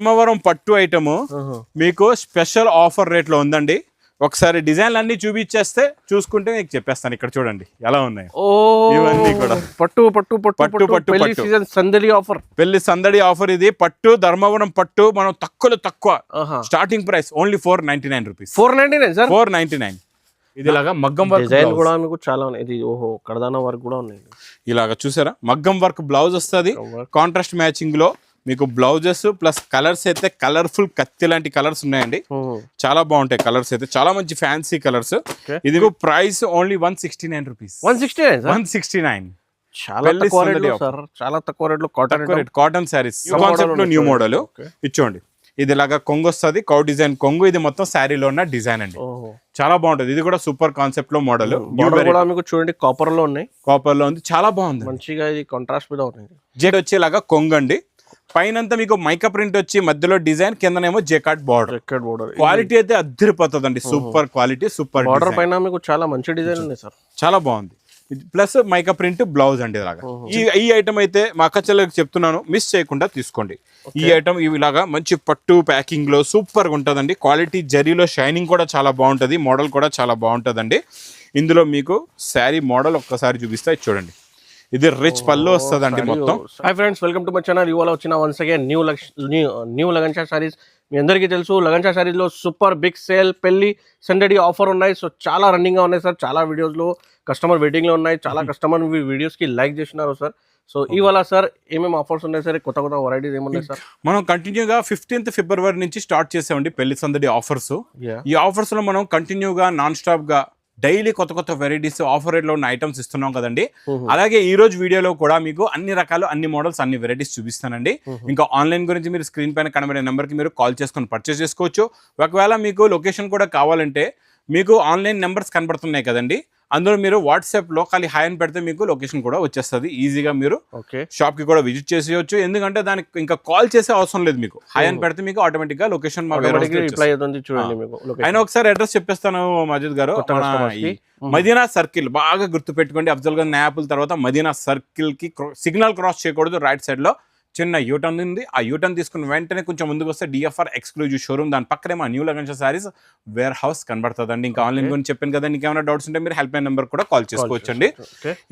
ధర్మవరం పట్టు ఐటమ్ మీకు special offer రేట్లో ఉందండి. ఒకసారి డిజైన్లు అన్ని చూపించేస్తే చూసుకుంటే మీకు చెప్పేస్తాను. ఇక్కడ చూడండి ఎలా ఉన్నాయి? ఓ ఇవన్నీ కూడా. పట్టు పట్టు పట్టు పట్టు, పట్టు. సందడి ఆఫర్. పెళ్ళి సందడి ఆఫర్ ఇది. పట్టు ధర్మవరం పట్టు మనం తక్కువలో తక్కువ. Starting price only four ninety nine rupees four ninety nine sir four ninety nine ఇది ఇలాగా మగ్గం వర్క్ డిజైన్. కూడా మీకు చాలా ఉన్నాయి. ఇది ఓహో కడదాన వర్క్ కూడా ఉన్నాయి. ఇలాగా చూసారా? మగ్గం వర్క్ బ్లౌజ్ వస్తుంది. కాంట్రాస్ట్ మ్యాచింగ్లో మీకు బ్లౌజెస్ ప్లస్ కలర్స్ అయితే కలర్ఫుల్ కత్తి లాంటి కలర్స్ ఉన్నాయండి. చాలా బాగుంటాయి కలర్స్ అయితే. చాలా మంచి ఫ్యాన్సీ కలర్స్. ఇది price only one sixty nine rupees. One sixty nine sir? One sixty nine. చాలా తక్కువ సందడి రేట్లో offer. సార్. చాలా తక్కువ రేట్లో కాటన్ కాటన్ శారీస్ కాన్సెప్ట్లో న్యూ మోడల్. ఇచ్చోండి. ఇది ఇలాగా కొంగు వస్తుంది. Cow design. కొంగు ఇది మొత్తం శారీలో ఉన్న డిజైన్ అండి. చాలా బాగుంటది. ఇది కూడా సూపర్ కాన్సెప్ట్లో మోడల్ బార్డర్ కూడా మీకు చూడండి కాపర్లో ఉన్నాయి. కాపర్లో ఉంది. చాలా బాగుంది. మంచిగా ఇది కాంట్రాస్ట్ మీద జెడ్ వచ్చేలాగా కొంగు అండి పైనంతా మీకు మైకా ప్రింట్ వచ్చి మధ్యలో డిజైన్ కిందనేమో జెకాట్ బార్డర్. రెక్కెడ్ బార్డర్. క్వాలిటీ అయితే అద్దరిపోతుందండి. సూపర్ క్వాలిటీ సూపర్ బార్డర్ పైన మీకు చాలా మంచి డిజైన్ ఉన్నాయి సార్. చాలా బాగుంది. ప్లస్ మైకా ప్రింట్ బ్లౌజ్ అండి ఇలాగా. ఈ ఈ ఐటమ్ అయితే మా అక్క చెల్లెలకు చెప్తున్నాను మిస్ చేయకుండా తీసుకోండి. ఈ ఐటమ్ ఇలాగా మంచి పట్టు ప్యాకింగ్లో సూపర్గా ఉంటుందండి. క్వాలిటీ జరీలో షైనింగ్ కూడా చాలా బాగుంటది మోడల్ కూడా చాలా బాగుంటదండి. ఇందులో మీకు శారీ మోడల్ ఒక్కసారి చూపిస్తే చూడండి. ఇది రిచ్ పళ్ళు వస్తుందండి మొత్తం. Hi friends welcome to my channel ఇవాళ వచ్చిన వన్స్ అగైన్ న్యూ లక్ష న్యూ లగన్షా సారీస్ మీ అందరికీ తెలుసు లగన్షా సారీస్లో సూపర్ బిగ్ సేల్ పెళ్ళి సండేడి ఆఫర్ ఉన్నాయి. సో చాలా రన్నింగ్గా ఉన్నాయి సార్ చాలా వీడియోస్లో కస్టమర్ వెయిటింగ్లో ఉన్నాయి. చాలా కస్టమర్ వీడియోస్కి లైక్ చేసినారు సార్ సో ఇవాళ సార్ ఏమేమి ఆఫర్స్ ఉన్నాయి సార్ కొత్త కొత్త వెరైటీస్ ఏమున్నాయి సార్ మనం కంటిన్యూగా ఫిఫ్టీన్త్ ఫిబ్రవరి నుంచి స్టార్ట్ చేసామండి పెళ్ళి సందడి ఆఫర్స్ ఈ ఆఫర్స్లో మనం కంటిన్యూగా నాన్ స్టాప్గా డైలీ కొత్త కొత్త వెరైటీస్ ఆఫర్ రేట్లో ఉన్న ఐటమ్స్ ఇస్తున్నాం కదండి. అలాగే ఈ రోజు వీడియోలో కూడా మీకు అన్ని రకాలు అన్ని మోడల్స్ అన్ని వెరైటీస్ చూపిస్తానండి. ఇంకా ఆన్లైన్ గురించి మీరు స్క్రీన్ పైన కనబడే నెంబర్కి మీరు కాల్ చేసుకొని పర్చేస్ చేసుకోవచ్చు. ఒకవేళ మీకు లొకేషన్ కూడా కావాలంటే మీకు ఆన్లైన్ నెంబర్స్ కనబడుతున్నాయి కదండి. అందులో మీరు వాట్సాప్లో ఖాళీ హాయ్ అని పెడితే మీకు లొకేషన్ కూడా వచ్చేస్తుంది. ఈజీగా మీరు ఓకే. షాప్కి కూడా విజిట్ చేసేయచ్చు. ఎందుకంటే దానికి ఇంకా కాల్ చేసే అవసరం లేదు మీకు. హాయ్ అని పెడితే మీకు ఆటోమేటిక్గా లొకేషన్. ఆయన ఒకసారి అడ్రస్ చెప్పేస్తాను మజీద్ గారు. ఈ మదీనా సర్కిల్ బాగా గుర్తు పెట్టుకోండి అఫ్జల్ గంజ్ యాపిల్ తర్వాత మదీనా సర్కిల్కి సిగ్నల్ క్రాస్ చేయకూడదు రైట్ సైడ్లో. చిన్న యూటర్న్ ఉంది. ఆ యూటర్న్ తీసుకుని వెంటనే కొంచెం ముందుకు వస్తే డిఎఫ్ఆర్ ఎక్స్క్లూజివ్ షోరూమ్ దాని పక్కనే మా new Lagansha saris warehouse కనబడుతుందండి. ఇంకా ఆన్లైన్ గురించి చెప్పాను కదా నీకు ఏమైనా డౌట్స్ ఉంటే మీరు హెల్ప్ లైన్ నెంబర్ కూడా కాల్ చేసుకోవచ్చండి.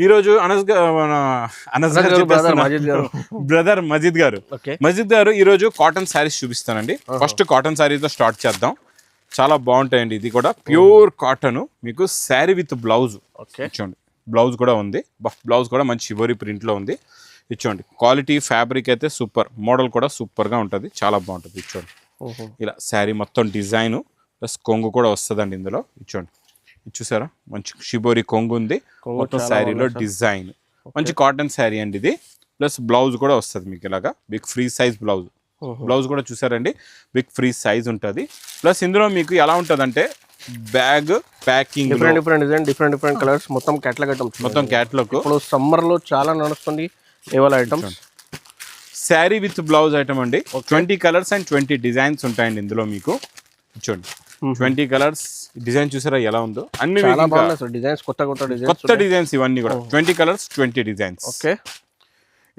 ఈ రోజు అనస్. బ్రదర్ మజీద్ గారు మజీద్ గారు. ఈ రోజు కాటన్ శారీస్ చూపిస్తానండి. ఫస్ట్ కాటన్ శారీస్తో స్టార్ట్ చేద్దాం. చాలా బాగుంటాయండి. ఇది కూడా ప్యూర్ కాటన్ మీకు శారీ విత్ బ్లౌజ్ ఇచ్చోండి బ్లౌజ్ కూడా ఉంది. బ్లౌజ్ కూడా మంచి చివరి ప్రింట్లో ఉంది. ఇచ్చోండి క్వాలిటీ ఫ్యాబ్రిక్ అయితే సూపర్ మోడల్ కూడా సూపర్గా ఉంటుంది. చాలా బాగుంటుంది. ఇచ్చోండి ఇలా శారీ మొత్తం డిజైన్ ప్లస్ కొంగు కూడా వస్తుందండి ఇందులో. ఇచ్చోండి చూసారా? మంచి షిబోరి కొంగు ఉంది. మొత్తం శారీలో. డిజైన్ మంచి కాటన్ శారీ అండి ఇది. ప్లస్ బ్లౌజ్ కూడా వస్తుంది మీకు ఇలాగా. Big free size blouse blouse కూడా చూసారండి. బిగ్ ఫ్రీ సైజ్ ఉంటుంది. ప్లస్ ఇందులో మీకు ఎలా ఉంటుందంటే bag packing different different design different different colours మొత్తం క్యాట్లాగ్ మొత్తం క్యాట్లాగ్ ఇప్పుడు సమ్మర్లో చాలా నడుస్తుంది. ఏవాల items sari with blouse item అండి. Twenty colours and twenty designs ఉంటాయండి ఇందులో మీకు. చూడండి. ట్వంటీ కలర్స్ డిజైన్ చూసారా ఎలా ఉందో? అన్ని డిజైన్స్ కొత్త కొత్త డిజైన్స్ కొత్త డిజైన్స్ ఇవన్నీ కూడా. Twenty colours twenty designs. Okay.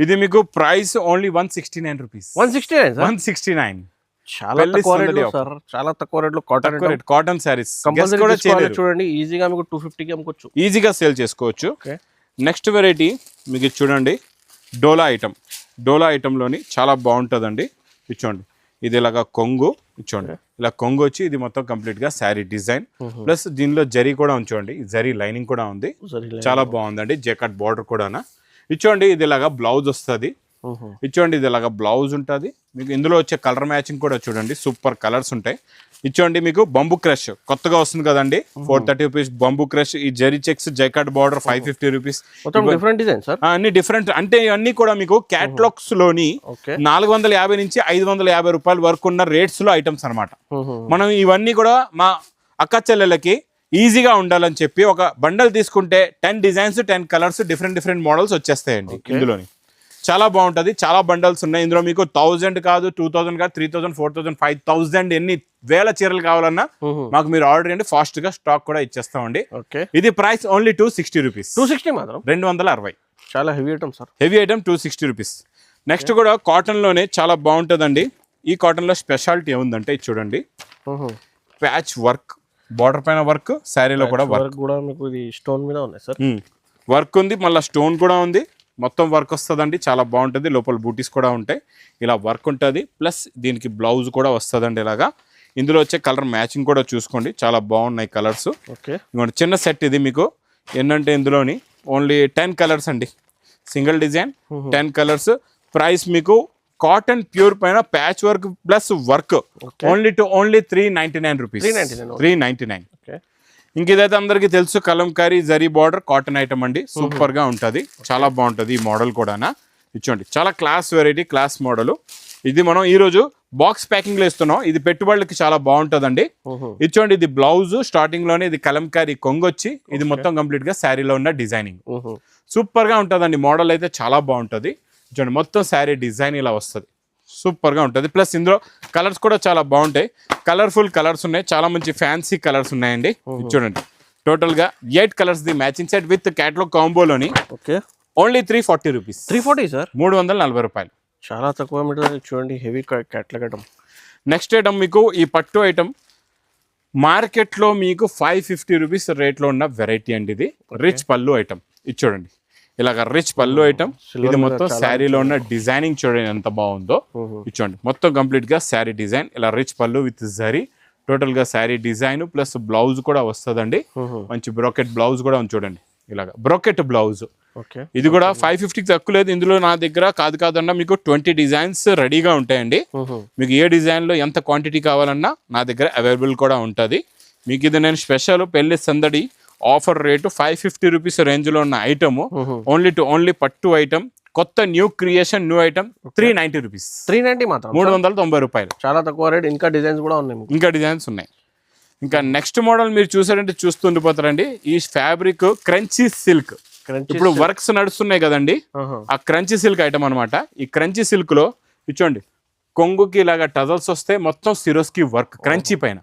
ఇది మీకు price only one sixty nine rupees. One sixty nine one sixty nine. చాలా తక్కువ రేట్లో. సార్. చాలా తక్కువ రేట్లో కాటన్ రేట్ కాటన్ కంపల్సరీ కూడా చూడండి. ఈజీగా మీకు టూ ఫిఫ్టీకి అమ్ముకోవచ్చు. ఈజీగా సేల్ చేసుకోవచ్చు. నెక్స్ట్ వెరైటీ మీకు చూడండి. డోలా ఐటమ్. డోలా ఐటెంలోని చాలా బాగుంటుందండి. ఇచ్చోండి ఇది ఇలాగా కొంగు. ఇచ్చోండి ఇలా కొంగు వచ్చి ఇది మొత్తం కంప్లీట్గా శారీ డిజైన్. ప్లస్ దీనిలో జరీ కూడా ఉంచోండి జరీ లైనింగ్ కూడా ఉంది. చాలా బాగుందండి. జెకట్ బార్డర్ కూడా ఇచ్చోండి ఇది ఇలాగా బ్లౌజ్ వస్తుంది. ఇచ్చోండి ఇది ఇలాగా బ్లౌజ్ ఉంటుంది. మీకు ఇందులో వచ్చే కలర్ మ్యాచింగ్ కూడా చూడండి సూపర్ కలర్స్ ఉంటాయి. ఇచ్చోండి మీకు బంబు క్రష్ కొత్తగా వస్తుంది కదండి four thirty rupees bamboo crush ఈ zari checks jacquard border five fifty rupees different design sir అన్ని డిఫరెంట్ అంటే ఇవన్నీ కూడా మీకు క్యాట్లాగ్స్లోని నాలుగు వందల యాభై నుంచి ఐదు వందల యాభై రూపాయల వరకు ఉన్న రేట్స్లో ఐటమ్స్ అన్నమాట. మనం ఇవన్నీ కూడా మా అక్క చెల్లెలకి ఈజీగా ఉండాలని చెప్పి ఒక బండల్ తీసుకుంటే ten designs ten colours different different models వచ్చేస్తాయండి ఇందులోని. చాలా బాగుంటది. చాలా బండల్స్ ఉన్నాయి. ఇందులో మీకు థౌజండ్ కాదు టూ థౌసండ్ కాదు three thousand four thousand five thousand ఎన్ని వేల చీరలు కావాలన్నా మాకు మీరు ఆర్డర్ చేయండి. ఫాస్ట్గా స్టాక్ కూడా ఇచ్చేస్తామండి ఓకే. ఇది price only two sixty rupees two sixty మాత్రం? రెండు వందల అరవై. చాలా heavy item sir heavy item two sixty rupees next కూడా కాటన్లోనే చాలా బాగుంటుందండి. ఈ కాటన్లో స్పెషాలిటీ ఏముందంటే ఇది చూడండి. ప్యాచ్ వర్క్ బార్డర్ పైన వర్క్ శారీలో కూడా వర్క్ వర్క్ కూడా మీకు ఇది స్టోన్ మీద ఉన్నాయి సార్ వర్క్ ఉంది మళ్ళీ స్టోన్ కూడా ఉంది. మొత్తం వర్క్ వస్తుందండి చాలా బాగుంటుంది. లోపల బూటీస్ కూడా ఉంటాయి. ఇలా వర్క్ ఉంటుంది. ప్లస్ దీనికి బ్లౌజ్ కూడా వస్తుందండి ఇలాగా. ఇందులో వచ్చే కలర్ మ్యాచింగ్ కూడా చూసుకోండి. చాలా బాగున్నాయి కలర్స్. ఓకే. ఇంకోటి చిన్న సెట్ ఇది మీకు. ఏంటంటే ఇందులోని ఓన్లీ టెన్ కలర్స్ అండి. Single design ten colours. Price మీకు కాటన్ ప్యూర్ పైన patch work plus work. Only two only three ninety nine rupees. 399 three ninety nine. Okay. ఇంక ఇదైతే అందరికీ తెలుసు Kalamkari zari border cotton item అండి. సూపర్గా ఉంటది. చాలా బాగుంటది ఈ మోడల్ కూడా ఇచ్చోండి చాలా క్లాస్ వెరైటీ క్లాస్ మోడల్. ఇది మనం ఈ రోజు బాక్స్ ప్యాకింగ్లో ఇస్తున్నాం. ఇది పెట్టుబడులకి చాలా బాగుంటదండి. ఇచ్చోండి ఇది బ్లౌజ్ స్టార్టింగ్లోనే ఇది కలంకారీ కొంగొచ్చి ఇది మొత్తం కంప్లీట్గా శారీలో ఉన్న డిజైనింగ్. సూపర్గా ఉంటుందండి. మోడల్ అయితే చాలా బాగుంటది. చూడండి మొత్తం శారీ డిజైన్ ఇలా వస్తుంది. సూపర్గా ఉంటుంది. ప్లస్ ఇందులో కలర్స్ కూడా చాలా బాగుంటాయి. కలర్ఫుల్ కలర్స్ ఉన్నాయి. చాలా మంచి ఫ్యాన్సీ కలర్స్ ఉన్నాయండి. చూడండి. టోటల్గా eight colours the matching set with catalogue కాంబోలోని okay. Only three forty rupees three forty sir మూడు వందల నలభై రూపాయలు. చాలా తక్కువ చూడండి heavy catalogue item next item మీకు ఈ పట్టు ఐటమ్ మార్కెట్లో మీకు ఫైవ్ ఫిఫ్టీ రూపీస్ రేట్లో ఉన్న వెరైటీ అండి ఇది. రిచ్ పళ్ళు ఐటమ్ ఇది చూడండి. ఇలాగ రిచ్ పళ్ళు ఐటమ్ ఇది మొత్తం శారీలో ఉన్న డిజైనింగ్ చూడండి ఎంత బాగుందో. చూడండి మొత్తం కంప్లీట్గా శారీ డిజైన్ ఇలా రిచ్ పళ్ళు విత్ జరీ టోటల్గా శారీ డిజైన్ ప్లస్ బ్లౌజ్ కూడా వస్తుందండి. మంచి బ్రోకెట్ బ్లౌజ్ కూడా ఉంది చూడండి. ఇలాగ బ్రోకెట్ బ్లౌజ్ ఓకే. ఇది కూడా ఫైవ్ ఫిఫ్టీకి తక్కువ లేదు. ఇందులో నా దగ్గర కాదు కాదన్నా మీకు ట్వంటీ డిజైన్స్ రెడీగా ఉంటాయండి. మీకు ఏ డిజైన్లో ఎంత క్వాంటిటీ కావాలన్నా నా దగ్గర అవైలబుల్ కూడా ఉంటుంది. మీకు ఇది నేను స్పెషల్ పెళ్ళి సందడి offer rate five fifty rupees రేంజ్లో ఉన్న ఐటమ్ ఓన్లీ టు ఓన్లీ పట్టు ఐటమ్ కొత్త new creation new item three ninety rupees three ninety మాత్రం. మూడు వందల తొంభై రూపాయలు. చాలా తక్కువ రేట్ ఇంకా డిజైన్స్ కూడా ఉన్నాయి ఇంకా డిజైన్స్ ఉన్నాయి. ఇంకా నెక్స్ట్ మోడల్ మీరు చూసారంటే చూస్తుండిపోతారండి. ఈ ఫ్యాబ్రిక్ క్రంచీ సిల్క్ ఇప్పుడు వర్క్స్ నడుస్తున్నాయి కదండి. ఆ క్రంచీ సిల్క్ ఐటమ్ అనమాట ఈ క్రంచీ సిల్క్లో ఇచ్చోండి కొంగుకి ఇలాగా టజల్స్ వస్తే మొత్తం సిరోస్కి వర్క్ క్రంచీ పైన.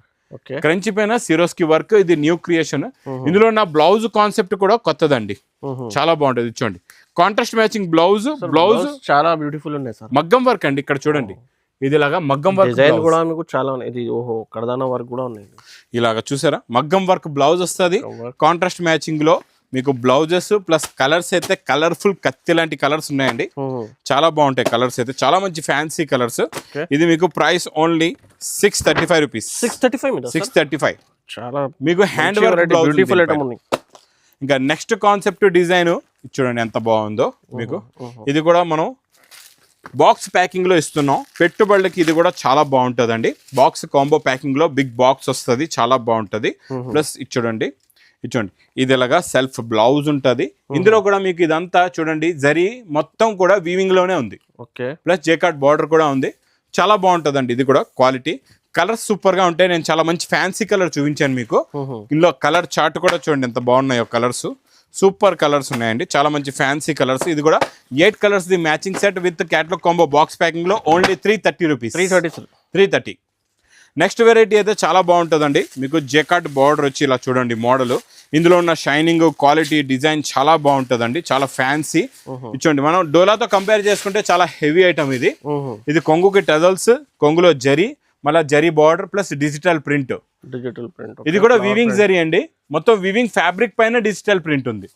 క్రంచీ పైన సిరోస్కి వర్క్ ఇది న్యూ క్రియేషన్. ఇందులో నా బ్లౌజ్ కాన్సెప్ట్ కూడా కొత్తదండి. చాలా బాగుంటుంది ఇచ్చోండి కాంట్రాస్ట్ మ్యాచింగ్ బ్లౌజ్ బ్లౌజ్ చాలా బ్యూటిఫుల్ ఉన్నాయి సార్. మగ్గం వర్క్ అండి ఇక్కడ చూడండి. ఇది ఇలాగా మగ్గం వర్క్ డిజైన్ కూడా చాలా ఉన్నాయి. ఇది ఓహో కడదాన వర్క్ కూడా ఉన్నాయి. ఇలాగా చూసారా? మగ్గం వర్క్ బ్లౌజ్ వస్తుంది. కాంట్రాస్ట్ మ్యాచింగ్లో మీకు బ్లౌజెస్ ప్లస్ కలర్స్ అయితే కలర్ఫుల్ కత్తి లాంటి కలర్స్ ఉన్నాయండి. చాలా బాగుంటాయి కలర్స్ అయితే. చాలా మంచి ఫ్యాన్సీ కలర్స్. ఇది మీకు price only six thirty five rupees. Six thirty five six thirty five. చాలా మీకు హ్యాండ్ వర్క్ బ్యూటిఫుల్ ఇంకా నెక్స్ట్ కాన్సెప్ట్ డిజైన్ చూడండి ఎంత బాగుందో మీకు. ఇది కూడా మనం బాక్స్ ప్యాకింగ్లో ఇస్తున్నాం. పెట్టుబడులకి ఇది కూడా చాలా బాగుంటుందండి. బాక్స్ కాంబో ప్యాకింగ్లో బిగ్ బాక్స్ వస్తుంది. చాలా బాగుంటుంది. ప్లస్ చూడండి. చూడండి. ఇది ఇలాగా సెల్ఫ్ బ్లౌజ్ ఉంటుంది. ఇందులో కూడా మీకు ఇదంతా చూడండి జరీ మొత్తం కూడా వీవింగ్లోనే ఉంది. ఓకే. ప్లస్ జేకార్డ్ బార్డర్ కూడా ఉంది. చాలా బాగుంటుందండి ఇది కూడా క్వాలిటీ కలర్స్ సూపర్గా ఉంటాయి. నేను చాలా మంచి ఫ్యాన్సీ కలర్ చూపించాను మీకు. ఇందులో కలర్ చార్ట్ కూడా చూడండి ఎంత బాగున్నాయో కలర్స్ సూపర్ కలర్స్ ఉన్నాయండి. చాలా మంచి ఫ్యాన్సీ కలర్స్ ఇది కూడా eight colours the matching set with catalogue combo box ప్యాకింగ్లో only three thirty rupees three thirty three thirty next variety అయితే చాలా బాగుంటుందండి. మీకు జెకాట్ బార్డర్ వచ్చి ఇలా చూడండి మోడల్ ఇందులో ఉన్న షైనింగ్ క్వాలిటీ డిజైన్ చాలా బాగుంటుందండి. చాలా ఫ్యాన్సీ ఇచ్చోండి మనం డోలాతో కంపేర్ చేసుకుంటే చాలా హెవీ ఐటమ్ ఇది. ఇది కొంగుకి టజల్స్ కొంగులో జరీ మళ్ళీ zari border plus digital print digital print ఇది కూడా వివింగ్ జరీ అండి. మొత్తం వివింగ్ ఫ్యాబ్రిక్ పైన డిజిటల్ ప్రింట్ ఉంది.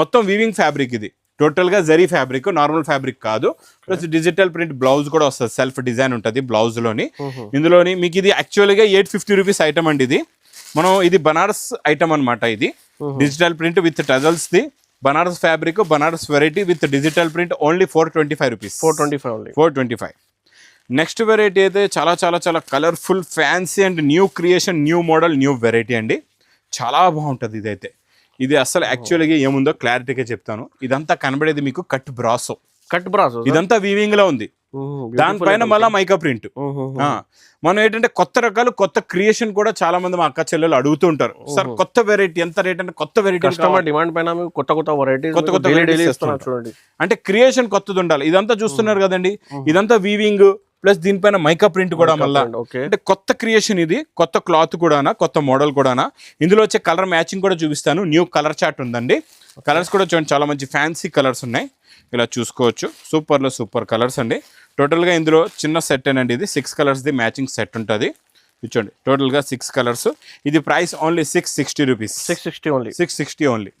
మొత్తం వివింగ్ ఫ్యాబ్రిక్ ఇది. టోటల్గా జరీ ఫ్యాబ్రిక్ నార్మల్ ఫ్యాబ్రిక్ కాదు. ప్లస్ డిజిటల్ ప్రింట్ బ్లౌజ్ కూడా వస్తుంది సెల్ఫ్ డిజైన్ ఉంటుంది బ్లౌజ్లోని ఇందులోని మీకు ఇది యాక్చువల్గా ఎయిట్ ఫిఫ్టీ రూపీస్ ఐటమ్ అండి ఇది. మనం ఇది బనారస్ ఐటమ్ అన్నమాట ఇది. Digital print with tassels the Banaras fabric Banaras variety with digital print only four twenty five rupees. Four twenty five only four twenty five. Next variety అయితే చాలా చాలా చాలా colourful fancy and new creation new model new variety అండి. చాలా బాగుంటుంది ఇదైతే. ఇది అసలు యాక్చువల్గా ఏముందో క్లారిటీగా చెప్తాను. ఇదంతా కనబడేది మీకు కట్ బ్రాసో కట్ బ్రాస్ ఇదంతా వీవింగ్లో ఉంది. దానిపైన మళ్ళీ మైకా ప్రింట్ మనం ఏంటంటే కొత్త రకాలు కొత్త క్రియేషన్ కూడా చాలా మంది మా అక్క చెల్లెలు అడుగుతూ ఉంటారు. సార్ కొత్త వెరైటీ ఎంత రేట్ అంటే కొత్త వెరైటీ డిమాండ్ పైన కొత్త కొత్త వెరైటీస్ కొత్త కొత్త చూడండి. అంటే క్రియేషన్ కొత్తది ఉండాలి. ఇదంతా చూస్తున్నారు కదండి. ఇదంతా వీవింగ్ ప్లస్ దీనిపైన మైకా ప్రింట్ కూడా మళ్ళా ఓకే. అంటే కొత్త క్రియేషన్ ఇది కొత్త క్లాత్ కూడానా కొత్త మోడల్ కూడానా. ఇందులో వచ్చే కలర్ మ్యాచింగ్ కూడా చూపిస్తాను. న్యూ కలర్ చార్ట్ ఉందండి. కలర్స్ కూడా చూడండి చాలా మంచి ఫ్యాన్సీ కలర్స్ ఉన్నాయి. ఇలా చూసుకోవచ్చు. సూపర్లో సూపర్ కలర్స్ అండి. టోటల్గా ఇందులో చిన్న సెట్ అండి ఇది. సిక్స్ కలర్స్ది మ్యాచింగ్ సెట్ ఉంటుంది. చూడండి టోటల్గా సిక్స్ కలర్స్. ఇది price only six sixty rupees six sixty only six sixty only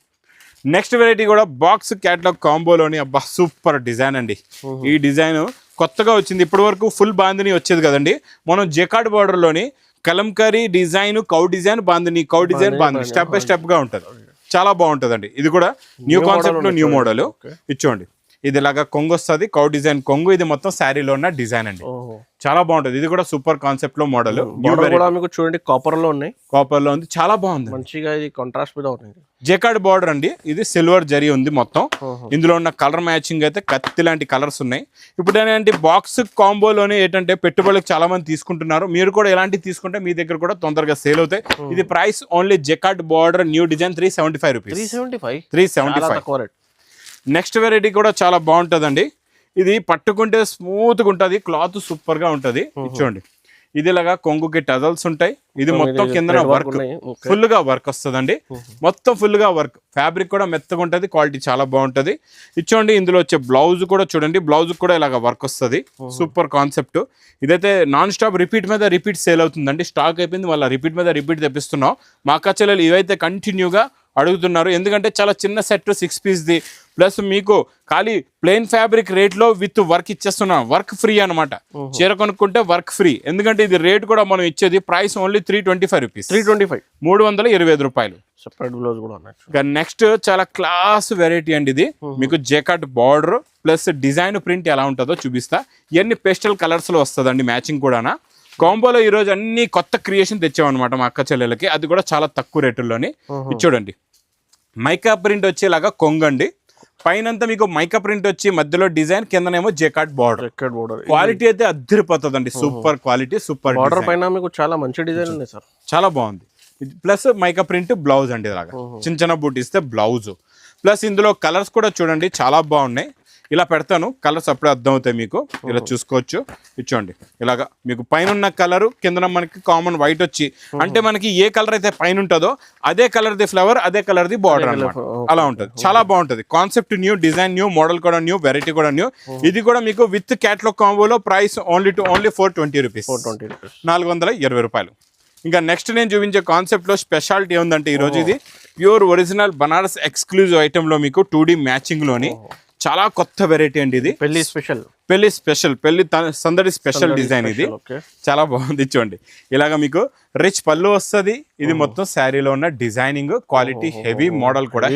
next variety కూడా బాక్స్ క్యాట్లాగ్ కాంబోలోని అబ్బా సూపర్ డిజైన్ అండి. ఈ డిజైన్ కొత్తగా వచ్చింది. ఇప్పటి వరకు ఫుల్ బాందిని వచ్చేది కదండి. మనం jacquard బార్డర్లోని kalamkari design cow design bandhani cow design bandhani step by స్టెప్గా ఉంటుంది. చాలా బాగుంటుందండి. ఇది కూడా న్యూ కాన్సెప్ట్ న్యూ మోడల్ ఇచ్చోండి ఇది ఇలాగా కొంగు వస్తుంది కౌ డిజైన్ కొంగు. ఇది మొత్తం శారీలో ఉన్న డిజైన్ అండి. చాలా బాగుంటుంది. ఇది కూడా సూపర్ కాన్సెప్ట్లో మోడల్. కూడా మీకు చూడండి కాపర్లో ఉన్నాయి. కాపర్లో ఉంది. చాలా బాగుంది. మంచిగా ఇది కాంట్రాస్ట్ మీద జెకార్డ్ బార్డర్ అండి. ఇది సిల్వర్ జరీ ఉంది మొత్తం. ఇందులో ఉన్న కలర్ మ్యాచింగ్ అయితే కత్తి లాంటి కలర్స్ ఉన్నాయి. ఇప్పుడు ఏంటంటే బాక్స్ కాంబోలోనే ఏంటంటే పెట్టుబడులకు చాలా మంది తీసుకుంటున్నారు. మీరు కూడా ఎలాంటివి తీసుకుంటే మీ దగ్గర కూడా తొందరగా సేల్ అవుతాయి. ఇది price only jacquard border new design three seventy five three rupees seventy five three seventy five next variety కూడా చాలా బాగుంటుందండి. ఇది పట్టుకుంటే స్మూత్గా ఉంటుంది క్లాత్ సూపర్గా ఉంటుంది. చూడండి. ఇది ఇలాగా కొంగుకి టజల్స్ ఉంటాయి. ఇది మొత్తం కింద వర్క్. ఫుల్గా వర్క్ వస్తుందండి. మొత్తం ఫుల్గా వర్క్ ఫ్యాబ్రిక్ కూడా మెత్తగా ఉంటుంది క్వాలిటీ చాలా బాగుంటది. ఇచ్చోండి ఇందులో వచ్చే బ్లౌజ్ కూడా చూడండి. బ్లౌజ్ కూడా ఇలాగ వర్క్ వస్తుంది. సూపర్ కాన్సెప్ట్ ఇదైతే నాన్ స్టాప్ రిపీట్ మీద రిపీట్ సేల్ అవుతుందండి. స్టాక్ అయిపోయింది మళ్ళీ రిపీట్ మీద రిపీట్ తెప్పిస్తున్నాం. మా కచ్చలు ఇవైతే కంటిన్యూగా అడుగుతున్నారు. ఎందుకంటే చాలా చిన్న సెట్ సిక్స్ పీస్ది ప్లస్ మీకు ఖాళీ ప్లెయిన్ ఫ్యాబ్రిక్ రేట్లో విత్ వర్క్ ఇచ్చేస్తున్నాం వర్క్ ఫ్రీ అనమాట చీర కొనుక్కుంటే వర్క్ ఫ్రీ ఎందుకంటే ఇది రేట్ కూడా మనం ఇచ్చేది price only three twenty five rupees three twenty five మూడు వందల ఇరవై ఐదు రూపాయలు. సెపరేట్ బ్లౌజ్ కూడా నెక్స్ట్ చాలా క్లాస్ వెరైటీ అండి ఇది. మీకు jacquard border plus design print ఎలా ఉంటుందో చూపిస్తా. ఇవన్నీ పేస్టల్ కలర్స్లో వస్తుందండి మ్యాచింగ్ కూడా కాంబోలో ఈ రోజు అన్ని కొత్త క్రియేషన్ తెచ్చామన్నమాట మా అక్క చెల్లెలకి అది కూడా చాలా తక్కువ రేటుల్లోని చూడండి. మైకా ప్రింట్ వచ్చేలాగా కొంగండి. పైనంతా మీకు మైకా ప్రింట్ వచ్చి మధ్యలో design కిందనేమో jacquard border. Checked border. Quality అయితే అద్దరిపోతుందండి. సూపర్ క్వాలిటీ సూపర్ బార్డర్ పైన మీకు చాలా మంచి డిజైన్ ఉన్నాయి సార్. చాలా బాగుంది. ప్లస్ మైకా ప్రింట్ బ్లౌజ్ అండి ఇలాగా. చిన్న చిన్న బూట్ ఇస్తే బ్లౌజ్. ప్లస్ ఇందులో కలర్స్ కూడా చూడండి చాలా బాగున్నాయి. ఇలా పెడతాను. కలర్స్ అప్పుడే అర్థం అవుతాయి మీకు. ఇలా చూసుకోవచ్చు. ఇచ్చోండి. ఇలాగా మీకు పైన ఉన్న కలర్ కింద మనకి కామన్ వైట్ వచ్చి అంటే మనకి ఏ కలర్ అయితే పైన ఉంటుందో అదే కలర్ ది ఫ్లవర్ అదే కలర్ ది బార్డర్ అన్నమాట. అలా ఉంటుంది. చాలా బాగుంటుంది. Concept new design new model కూడా న్యూ వెరైటీ కూడా న్యూ ఇది కూడా మీకు with catalogue కాంబోలో price only two only four twenty rupees నాలుగు వందల ఇరవై రూపాయలు. ఇంకా నెక్స్ట్ నేను చూపించే కాన్సెప్ట్లో స్పెషాలిటీ ఏముందంటే ఈరోజు ఇది. ప్యూర్ ఒరిజినల్ బనారస్ ఎక్స్క్లూజివ్ ఐటెంలో మీకు టూ డి మ్యాచింగ్లోని చాలా కొత్త వెరైటీ అండి ఇది. పెళ్ళి స్పెషల్ పెళ్ళి స్పెషల్ పెళ్ళి సందడి స్పెషల్ డిజైన్ ఇది. చాలా బాగుంది చూడండి. ఇలాగ మీకు రిచ్ పళ్ళు వస్తుంది. ఇది మొత్తం శారీలో ఉన్న డిజైనింగ్ క్వాలిటీ హెవీ మోడల్ కూడా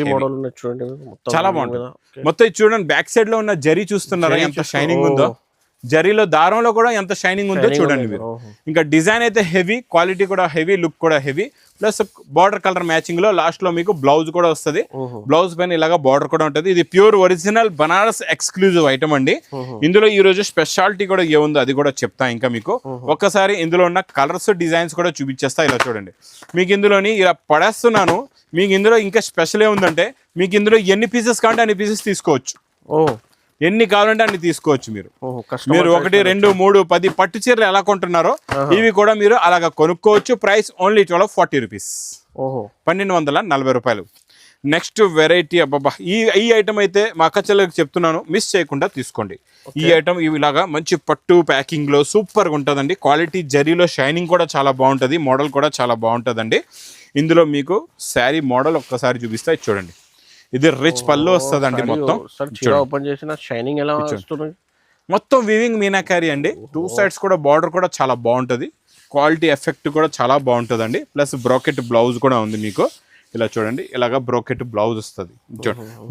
చాలా బాగుంటుంది. మొత్తం చూడండి బ్యాక్ సైడ్లో ఉన్న జరీ చూస్తున్నారా? ఎంత షైనింగ్ ఉందో. జరీలో దారంలో కూడా ఎంత షైనింగ్ ఉందో చూడండి. మీరు. ఇంకా డిజైన్ అయితే హెవీ క్వాలిటీ కూడా హెవీ లుక్ కూడా హెవీ ప్లస్ బార్డర్ కలర్ మ్యాచింగ్లో లాస్ట్లో మీకు బ్లౌజ్ కూడా వస్తుంది. బ్లౌజ్ పైన ఇలాగా బార్డర్ కూడా ఉంటుంది. ఇది pure original Banaras exclusive item అండి. ఇందులో ఈ రోజు స్పెషాలిటీ కూడా ఏముందో అది కూడా చెప్తా ఇంకా మీకు. ఒక్కసారి ఇందులో ఉన్న కలర్స్ డిజైన్స్ కూడా చూపించేస్తా ఇలా చూడండి. మీకు ఇందులోని ఇలా పడేస్తున్నాను. మీకు ఇందులో ఇంకా స్పెషల్ ఏముందంటే మీకు ఇందులో ఎన్ని పీసెస్ కావాలంటే అన్ని పీసెస్ తీసుకోవచ్చు. ఓ. ఎన్ని కావాలంటే అన్ని తీసుకోవచ్చు మీరు. మీరు ఒకటి రెండు మూడు పది పట్టు చీరలు ఎలా కొంటున్నారో ఇవి కూడా మీరు అలాగా కొనుక్కోవచ్చు. Price only twelve forty rupees. ఓహో. పన్నెండు వందల నలభై రూపాయలు. నెక్స్ట్ వెరైటీ అబ్బాబా ఈ ఈ ఐటమ్ అయితే మా అక్కచెల్లెకి చెప్తున్నాను. మిస్ చేయకుండా తీసుకోండి. ఈ ఐటమ్ ఇలాగా మంచి పట్టు ప్యాకింగ్లో సూపర్గా ఉంటుందండి. క్వాలిటీ జరీలో షైనింగ్ కూడా చాలా బాగుంటుంది. మోడల్ కూడా చాలా బాగుంటుందండి. ఇందులో మీకు శారీ మోడల్ ఒక్కసారి చూపిస్తే. చూడండి. ఇది రిచ్ పళ్ళు వస్తుందండి మొత్తం. ఓపెన్ చేసిన షైనింగ్ ఎలా మొత్తం వివింగ్ మీనాకారి అండి. టూ సైడ్స్ కూడా బార్డర్ కూడా చాలా బాగుంటుంది. క్వాలిటీ ఎఫెక్ట్ కూడా చాలా బాగుంటుందండి. ప్లస్ బ్రోకెట్ బ్లౌజ్ కూడా ఉంది మీకు. ఇలా చూడండి ఇలాగా బ్రోకెట్ బ్లౌజ్ వస్తుంది.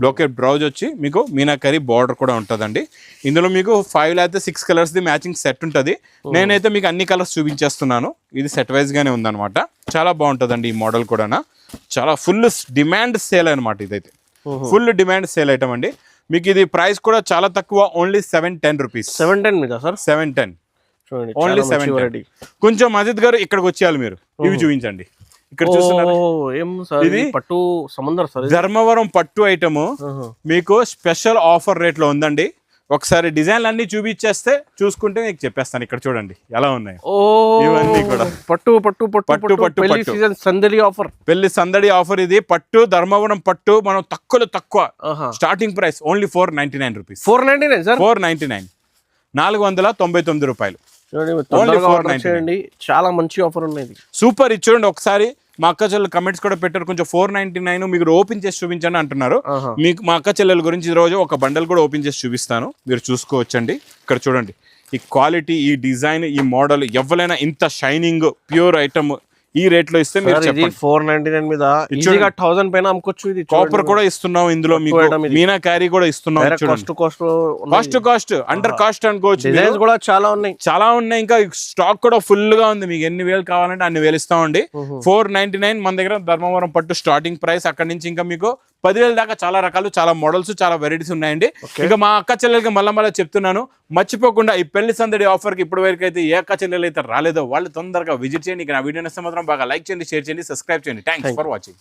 బ్రోకెట్ బ్లౌజ్ వచ్చి మీకు మీనాకరీ బార్డర్ కూడా ఉంటుందండి. ఇందులో మీకు ఫైవ్ లేకపోతే six colours the matching set ఉంటుంది. నేనైతే మీకు అన్ని కలర్స్ చూపించేస్తున్నాను. ఇది సెట్ వైజ్ గానే ఉందన్నమాట. చాలా బాగుంటుందండి ఈ మోడల్ కూడా చాలా ఫుల్ డిమాండ్ సేల్ అనమాట ఇదైతే. ఫుల్ డిమాండ్ సేల్ ఐటమ్ అండి మీకు ఇది ప్రైస్ కూడా చాలా తక్కువ only seven ten rupees. Seven ten మీద sir? Seven ten. Only seven కొంచెం మజిద్ గారు ఇక్కడికి వచ్చేయాలి మీరు. ఇవి చూపించండి. ఇక్కడ ఇది పట్టు ఇది? ధర్మవరం పట్టు ఐటమ్. మీకు స్పెషల్ ఆఫర్ రేట్లో ఉందండి. ఒకసారి డిజైన్లు అన్ని చూపించేస్తే చూసుకుంటే మీకు చెప్పేస్తాను ఇక్కడ చూడండి ఎలా ఉన్నాయి. ఇవన్నీ కూడా. పట్టు పట్టు పట్టు పట్టు, పెళ్ళి. సీజన్ సందడి ఆఫర్. పెళ్ళి సందడి ఆఫర్ ఇది పట్టు ధర్మవరం పట్టు మనం తక్కువలో తక్కువ. ఆహా. Starting price only four ninety nine rupees four ninety nine sir four ninety nine నాలుగు వందల తొంభై తొమ్మిది రూపాయలు. చూడండి మీరు తొందరగా ఆర్డర్ 499. చేయండి. చాలా మంచి ఆఫర్ ఉన్నది సూపర్ చూడండి ఒకసారి. మా అక్క చెల్లెలు కమెంట్స్ కూడా పెట్టారు. కొంచెం ఫోర్ నైన్టీ నైన్ మీరు ఓపెన్ చేసి చూపించండి అంటున్నారు. మీకు మా అక్క చెల్లెల గురించి ఈ రోజు ఒక బండల్ కూడా ఓపెన్ చేసి చూపిస్తాను. మీరు చూసుకోవచ్చండి. ఇక్కడ చూడండి. ఈ క్వాలిటీ ఈ డిజైన్ ఈ మోడల్ ఎవరైనా ఇంత షైనింగ్ ప్యూర్ ఐటమ్ ఈ రేట్లో ఇస్తే మీరు ఫోర్ నైన్టీ నైన్ మీద ఈజీగా థౌసండ్ పైన అమ్ముకోవచ్చు ఇది కాపర్ కూడా ఇస్తున్నాం ఇందులో మీకు. మీనా క్యారీ కూడా ఇస్తున్నాం cost cost cost cost under cost అనుకోవచ్చు. డిజైన్స్ కూడా చాలా ఉన్నాయి. చాలా ఉన్నాయి. ఇంకా స్టాక్ కూడా ఫుల్గా ఉంది. మీకు ఎన్ని వేలు కావాలంటే అన్ని వేలు ఇస్తామండి. ఫోర్ నైన్టీ నైన్ మన దగ్గర ధర్మవరం పట్టు స్టార్టింగ్ ప్రైస్ అక్కడ నుంచి ఇంకా మీకు పదివేల దాకా చాలా రకాలు చాలా మోడల్స్ చాలా వెరైటీస్ ఉన్నాయండి. ఇంకా మా అక్క చెల్లెలకి మళ్ళీ మళ్ళీ చెప్తున్నాను మర్చిపోకుండా ఈ పెళ్ళి సందడి ఆఫర్కి ఇప్పటి వరకు అయితే ఏ అక్క చెల్లెలు అయితే రాలేదో వాళ్ళు తొందరగా విజిట్ చేయండి. ఇక నా వీడియో నచ్చితే మాత్రం బాగా లైక్ చేయండి షేర్ చేయండి సబ్స్క్రైబ్ చేయండి. Thanks for watching